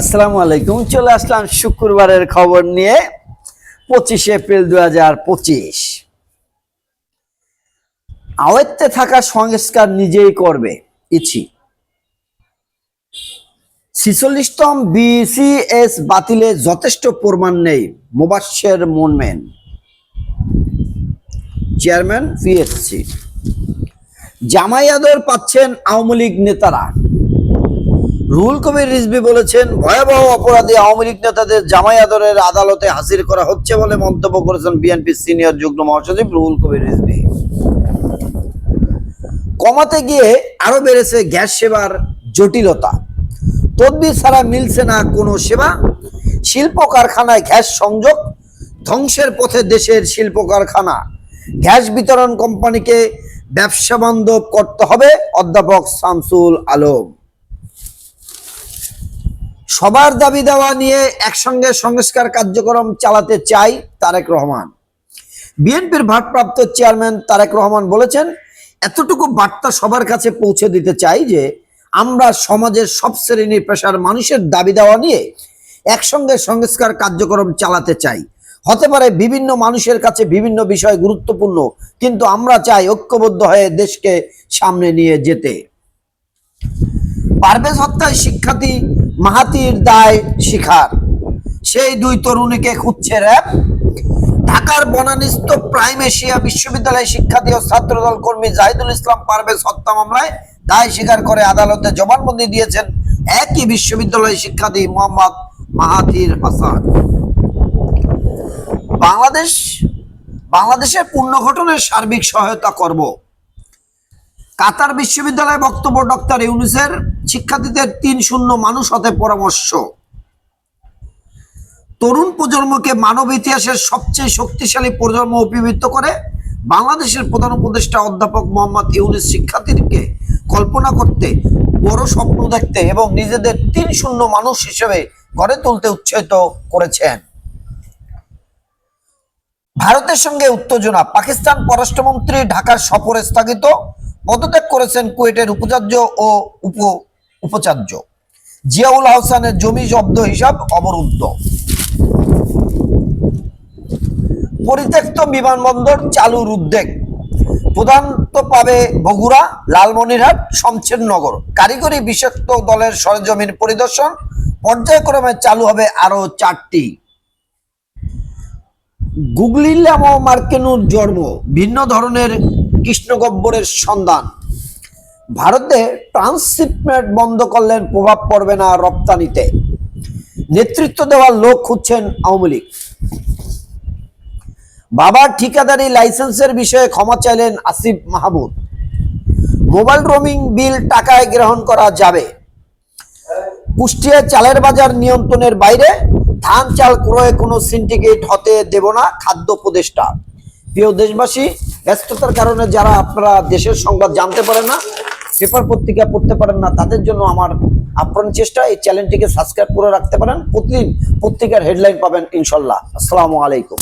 আসসালামু আলাইকুম। চলে আসলাম শুক্রবারের খবর নিয়ে পঁচিশে এপ্রিল দু হাজার পঁচিশ। আওয়াত্তে থাকা সংস্কার নিজেই করবে ইচ্ছি। ছিচল্লিশতম বিসিএস বাতিলে যথেষ্ট প্রমাণ নেই মোবাশ্বের মুনমেন চেয়ারম্যান পিএসসি। জামাই আদর পাচ্ছেন আওয়ামী লীগ নেতারা। রুহুল কবির রিজভি বলেছেন, ভয়াবহ অপরাধী আওয়ামী লীগ নেতাদের জামাই আদরের আদালতে হাজির করা হচ্ছে বলে মন্তব্য করেছেন বিএনপির সিনিয়র যুগ্ম মহাসচিব রুহুল কবির রিজভি। কমাতে গিয়ে আরও বেড়েছে গ্যাস সেবার জটিলতা। তদবির ছাড়া মিলছে না কোনো সেবা। শিল্প কারখানায় গ্যাস সংযোগ, ধ্বংসের পথে দেশের শিল্প কারখানা গ্যাস বিতরণ কোম্পানিকে ব্যবসা বান্ধব করতে হবে, অধ্যাপক শামসুল আলম। সবার দাবি দেওয়া নিয়ে একসঙ্গে সংস্কার কার্যক্রম চালাতে চাই তারেক রহমান। বিএনপির ভারপ্রাপ্ত চেয়ারম্যান তারেক রহমান বলেছেন, এতটুকু বার্তা সবার কাছে পৌঁছে দিতে চাই যে, আমরা সমাজের সব শ্রেণির পেশার মানুষের দাবি দেওয়া নিয়ে একসঙ্গে সংস্কার কার্যক্রম চালাতে চাই। হতে পারে বিভিন্ন মানুষের কাছে বিভিন্ন বিষয় গুরুত্বপূর্ণ, কিন্তু আমরা চাই ঐক্যবদ্ধ হয়ে দেশকে সামনে নিয়ে যেতে। পারভেজ হত্যায় শিক্ষার্থী মাহাতির দায় শিখার। সেই দুই তরুণীকে খুঁজছে র্যাব। ঢাকার বনানিস্থ প্রাইম এশিয়া বিশ্ববিদ্যালয়ের শিক্ষার্থী ও ছাত্রদল কর্মী জাহিদুল ইসলাম পারভেজ হত্যা মামলায় দায় স্বীকার করে আদালতে জবানবন্দি দিয়েছেন একই বিশ্ববিদ্যালয়ের শিক্ষার্থী মোহাম্মদ মাহাতির হাসান। বাংলাদেশ, বাংলাদেশের পুনর্গঠনের সার্বিক সহায়তা করব। কাতার বিশ্ববিদ্যালয়ে বক্তব্য ডক্টর ইউনুসের শিক্ষার্থীদের তিন শূন্য মানুষ হতে পরামর্শ। তরুণ প্রজন্মকে মানব ইতিহাসের সবচেয়ে শক্তিশালী প্রজন্ম অভিভূত করে বাংলাদেশের প্রধান উপদেষ্টা অধ্যাপক মোহাম্মদ ইউনুস শিক্ষার্থীদেরকে কল্পনা করতে বড় স্বপ্ন দেখতে এবং নিজেদের তিন শূন্য মানুষ হিসেবে গড়ে তুলতে উৎসাহিত করেছেন। ভারতের সঙ্গে উত্তেজনা। পাকিস্তান পররাষ্ট্রমন্ত্রী ঢাকার সফরে স্থগিত। পদত্যাগ করেছেন কুয়েটের উপাচার্য ও উপ উপাচার্য। জিয়াউল হাসানের জমি জব্দ হিসাব অবরুদ্ধ। পরিত্যক্ত বিমানবন্দর চালুর উদ্যোগ প্রধানত পাবে বগুড়া, লালমনিরহাট, শমশেরনগর। কারিগরি বিশেষজ্ঞ দলের সরজমিন পরিদর্শন। পর্যায়ক্রমে চালু হবে আরও চারটি। গুগলিলাম মার্কেনুর জন্ম। ভিন্ন ধরনের কৃষ্ণগব্বরের সন্ধান। ভারতে ট্রান্সশিপমেন্ট বন্ধ করলেন, প্রভাব পড়বে না রপ্তানিতে। নেতৃত্ব দেওয়ার লোক খুঁজছেন আওয়ামী লীগ। বাবার ঠিকাদারি লাইসেন্সের বিষয়ে ক্ষমা চাইলেন Asif Mahmud. Mobile roaming bill টাকায় গ্রহণ করা যাবে। কুষ্টিয়া চালের বাজার নিয়ন্ত্রণের বাইরে ধান চাল ক্রয়ে কোনো সিন্ডিকেট হতে দেব না খাদ্য উপদেষ্টা। প্রিয় দেশবাসী, ব্যস্ততার কারণে যারা আপনারা দেশের সংবাদ জানতে পারেন না পেপার পত্রিকা পড়তে পারেন না, তাদের জন্য আমার আপ্রাণ চেষ্টা। এই চ্যানেলটিকে সাবস্ক্রাইব করে রাখতে পারেন। প্রতিদিন পত্রিকার হেডলাইন পাবেন ইনশাল্লাহ। আসসালামু আলাইকুম।